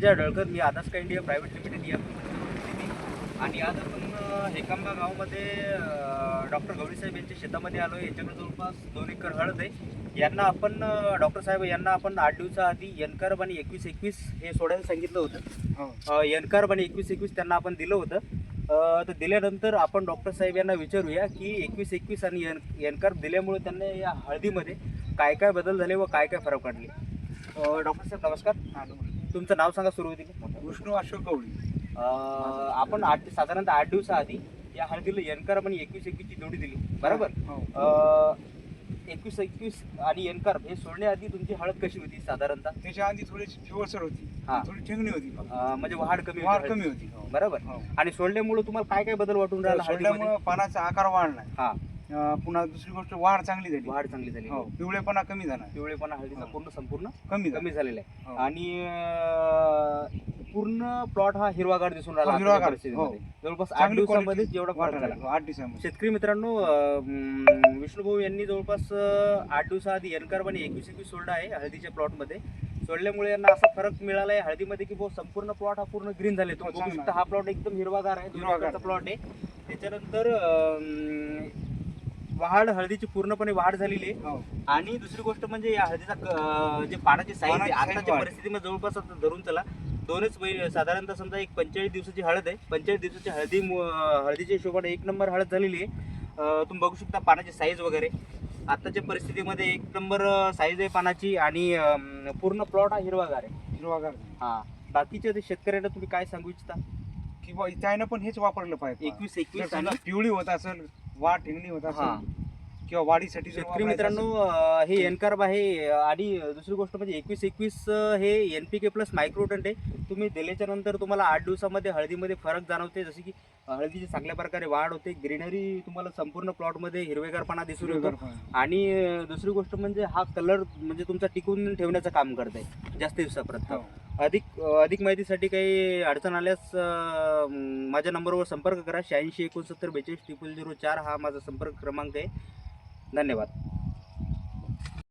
जय डळकर मी आदास का India private limited या आणि आज आपण हेकांबा गावामध्ये डॉक्टर गौरीसाहेब यांच्या शेतामध्ये आलो आहे याच्याकडे जवळपास दोन एकर हळद आहे. यांना आपण डॉक्टर साहेब यांना आपण आठ दिवसाआधी एनकारब आणि एकवीस एकवीस हे सोडायला सांगितलं होतं. हो. एनकारब आणि एकवीस एकवीस त्यांना आपण दिलं होतं. तर दिल्यानंतर आपण डॉक्टर साहेब यांना विचारूया की एकवीस एकवीस आणि एन एनकारब दिल्यामुळे त्यांना या हळदीमध्ये काय काय बदल झाले व काय काय फरक पडले डॉक्टर साहेब नमस्कार. हा, नमस्कार. तुमचं नाव सांगा सुरुवातीला विष्णू अशोक गवळी. आपण आठ साधारणतः आठ दिवसाआधी या हळदीला एनकार आणि एकवीस एकवीसची जोडी दिली. बरोबर? हो. एकवीस एकवीस आणि एनकार हे सोडण्याआधी तुमची हळद कशी होती साधारणतः? त्याच्या आधी थोडी पिवळसर होती. हा. थोडी ठेंगणी होती. अं, म्हणजे वाढ कमी वाढ होती कमी होती हो. बरोबर? हो. आणि सोडल्यामुळे तुम्हाला काय काय बदल वाटून राहिला हळदीमध्ये? सोडल्यामुळं पानाचा आकार वाढलाय हा. अं, पुन्हा दुसरी गोष्ट वाढ चांगली झाली वाढ चांगली झाली हो पिवळेपणा कमी झाला पिवळेपणा हळदीचा हो. पूर्ण संपूर्ण कमी झाला कमी झालेला आहे हो. आणि अं, पूर्ण प्लॉट हा हिरवागार दिसून राहिला हो, आताच्या हिरवागार. परिस्थितीमध्ये. जवळपास आठ चांगली दिवसामध्ये quality जेवढा फरक झाला झाला. आठ दिवसामध्ये शेतकरी मित्रांनो अं, विष्णुभाऊ यांनी जवळपास अं, आठ दिवसाआधी एनकार आणि एकवीस एकवीस सोडला आहे हळदीच्या प्लॉटमध्ये सोडल्यामुळे यांना असा फरक मिळाला आहे हळदीमध्ये की बहुत संपूर्ण प्लॉट हा पूर्ण ग्रीन झाले हो, तुम्ही बघू चांगला. शकता हा प्लॉट एकदम हिरवागार आहे हिरवागार. प्लॉट आहे त्याच्यानंतर अं, वाढ हळदीची पूर्णपणे वाढ झालेली आहे. हो. आणि दुसरी गोष्ट म्हणजे या हळदीचा जे पानाची साईज आहे आताच्या. परिस्थितीमध्ये जवळपास धरून चला. दोनच साधारणतः समजा एक पंचेचाळीस दिवसाची हळद आहे. पंचेचाळीस दिवसाची हळदी हळदीच्या हिशोबाने एक नंबर हळद झालेली आहे. तुम्ही बघू शकता पानाची साईज वगैरे. आताच्या परिस्थितीमध्ये एक नंबर साईज आहे पानाची आणि पूर्ण प्लॉट हा हिरवागार आहे. हिरवागार हा. बाकीच्या ते शेतकऱ्यांना तुम्ही काय सांगू इच्छिता? किंवा त्यानं पण हेच वापरलं पाहिजे. एकवीस एकवीस पिवळी होत असेल वाढ ठेंगणी होत हा. असेल किंवा वाढीसाठी जर शेतकरी वापरायचं मित्रांनो अं, हे एनकार्ब आहे. आणि दुसरी गोष्ट म्हणजे एकवीस एकवीस हे एन पी के प्लस मायक्रोटंट आहे. तुम्ही दिल्याच्या नंतर तुम्हाला आठ दिवसामध्ये हळदीमध्ये फरक जाणवते. जसे की हळदीची चांगल्या प्रकारे वाढ होते. ग्रीनरी तुम्हाला संपूर्ण प्लॉटमध्ये हिरवेगारपणा दिसून येतो. आणि अं, दुसरी गोष्ट म्हणजे हा कलर म्हणजे तुमचा टिकून ठेवण्याचं काम करत आहे जास्त दिवसापर्यंत. हो. अधिक अधिक माहितीसाठी काही अडचण आल्यास अं, माझ्या नंबरवर संपर्क करा. शहाऐंशी एकोणसत्तर बेचाळीस ट्रिपल झिरो चार हा माझा संपर्क क्रमांक आहे. धन्यवाद.